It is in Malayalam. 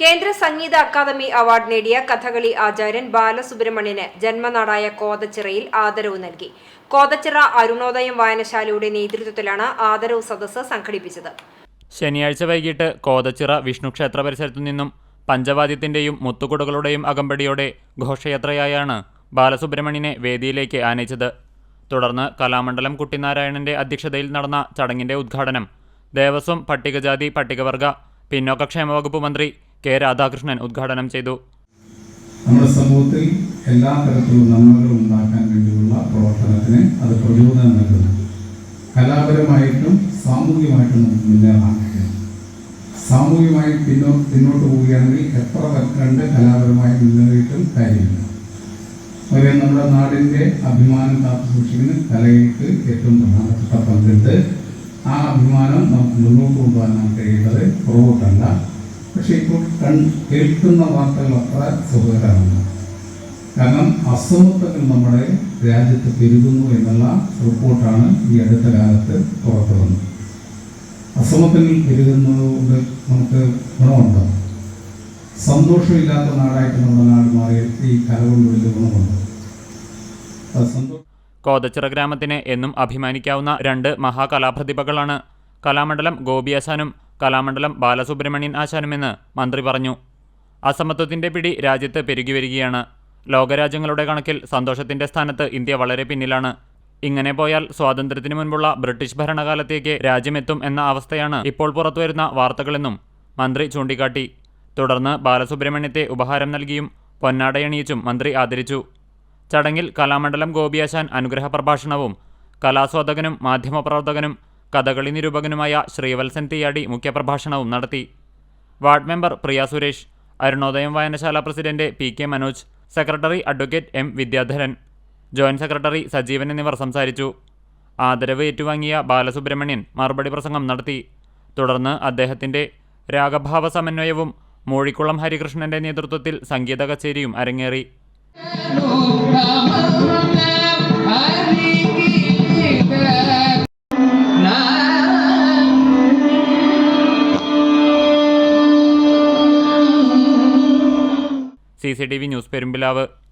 കേന്ദ്ര സംഗീത അക്കാദമി അവാർഡ് നേടിയ കഥകളി ആചാര്യൻ ബാലസുബ്രഹ്മണ്യന് ജന്മനാടായ കോതച്ചിറയിൽ ആദരവ് നൽകി. കോതച്ചിറ അരുണോദയം വായനശാലയുടെ നേതൃത്വത്തിലാണ് ആദരവ് സദസ്സ് സംഘടിപ്പിച്ചത്. ശനിയാഴ്ച വൈകിട്ട് കോതച്ചിറ വിഷ്ണു ക്ഷേത്ര പരിസരത്തു നിന്നും പഞ്ചവാദ്യത്തിന്റെയും മുത്തുകുടകളുടെയും അകമ്പടിയോടെ ഘോഷയാത്രയായാണ് ബാലസുബ്രഹ്മണ്യനെ വേദിയിലേക്ക് ആനയിച്ചത്. തുടർന്ന് കലാമണ്ഡലം കുട്ടിനാരായണന്റെ അധ്യക്ഷതയിൽ നടന്ന ചടങ്ങിന്റെ ഉദ്ഘാടനം ദേവസ്വം പട്ടികജാതി പട്ടികവർഗ പിന്നോക്കക്ഷേമ വകുപ്പ് മന്ത്രി കെ രാധാകൃഷ്ണൻ ഉദ്ഘാടനം ചെയ്തു. നമ്മുടെ സമൂഹത്തിൽ എല്ലാ തരത്തിലും നന്മകളും ഉണ്ടാക്കാൻ വേണ്ടിയുള്ള പ്രവർത്തനത്തിന് അത് പ്രചോദനം നൽകുന്നു. കലാപരമായിട്ടും സാമൂഹികമായിട്ടും നമുക്ക് മുന്നേറാൻ സാമൂഹികമായി പിന്നോ പിന്നോട്ട് പോവുകയാണെങ്കിൽ എത്ര കണ്ട് കലാപരമായി മുന്നേറിയിട്ടും കാര്യമില്ല. അവരെ നമ്മുടെ നാടിന്റെ അഭിമാനം കാത്തു സൂക്ഷിക്കുന്ന കലയ്ക്ക് ഏറ്റവും പ്രധാനപ്പെട്ട പങ്കുണ്ട് ആ അഭിമാനം നമുക്ക് മുന്നോട്ട് കൊണ്ടുപോകാൻ കഴിയുന്നത് പുറകോട്ടല്ല. പക്ഷേ ഇപ്പോൾ കൺ കേൾക്കുന്ന വാർത്തകൾ അത്ര സുഖകരമാണ് കാരണം അസമത്വങ്ങൾ നമ്മുടെ രാജ്യത്ത് പെരുകുന്നു എന്നുള്ള റിപ്പോർട്ടാണ് ഈ അടുത്ത കാലത്ത് പുറത്തു വന്നത്. അസമത്വങ്ങൾ പെരുകുന്നതുകൊണ്ട് നമുക്ക് ഗുണമുണ്ടോ? സന്തോഷമില്ലാത്ത നാടായിട്ട് നമ്മുടെ നാട് മാറിയിട്ട് ഈ കല വലിയ ഗുണമുണ്ടോ? അത് സന്തോഷം കോതച്ചിറ ഗ്രാമത്തിന് എന്നും അഭിമാനിക്കാവുന്ന രണ്ട് മഹാകലാപ്രതിഭകളാണ്. കലാമണ്ഡലം ഗോപിയാശാനും കലാമണ്ഡലം ബാലസുബ്രഹ്മണ്യൻ ആശാനുമെന്ന് മന്ത്രി പറഞ്ഞു. അസമത്വത്തിന്റെ പിടി രാജ്യത്ത് പെരുകി വരികയാണ്. ലോകരാജ്യങ്ങളുടെ കണക്കിൽ സന്തോഷത്തിന്റെ സ്ഥാനത്ത് ഇന്ത്യ വളരെ പിന്നിലാണ്. ഇങ്ങനെ പോയാൽ സ്വാതന്ത്ര്യത്തിനു മുൻപുള്ള ബ്രിട്ടീഷ് ഭരണകാലത്തേക്ക് രാജ്യമെത്തും എന്ന അവസ്ഥയാണ് ഇപ്പോൾ പുറത്തുവരുന്ന വാർത്തകളെന്നും മന്ത്രി ചൂണ്ടിക്കാട്ടി. തുടർന്ന് ബാലസുബ്രഹ്മണ്യത്തെ ഉപഹാരം നൽകിയും പൊന്നാടയണിയിച്ചും മന്ത്രി ആദരിച്ചു. ചടങ്ങിൽ കലാമണ്ഡലം ഗോപിയാശാൻ അനുഗ്രഹ പ്രഭാഷണവും കലാസ്വാദകനും മാധ്യമപ്രവർത്തകനും കഥകളി നിരൂപകനുമായ ശ്രീവത്സൻ തീയാടി മുഖ്യപ്രഭാഷണവും നടത്തി. വാർഡ് മെമ്പർ പ്രിയ സുരേഷ് അരുണോദയം വായനശാല president P K Manoj secretary advocate M Vidyadharan joint secretary Sajeevan എന്നിവർ സംസാരിച്ചു. ആദരവ് ഏറ്റുവാങ്ങിയ ബാലസുബ്രഹ്മണ്യൻ മറുപടി പ്രസംഗം നടത്തി. തുടർന്ന് അദ്ദേഹത്തിന്റെ രാഗഭാവ സമന്വയവും മൂഴിക്കുളം ഹരികൃഷ്ണന്റെ നേതൃത്വത്തിൽ സംഗീത കച്ചേരിയും അരങ്ങേറി. C C T V news Perumpilavu.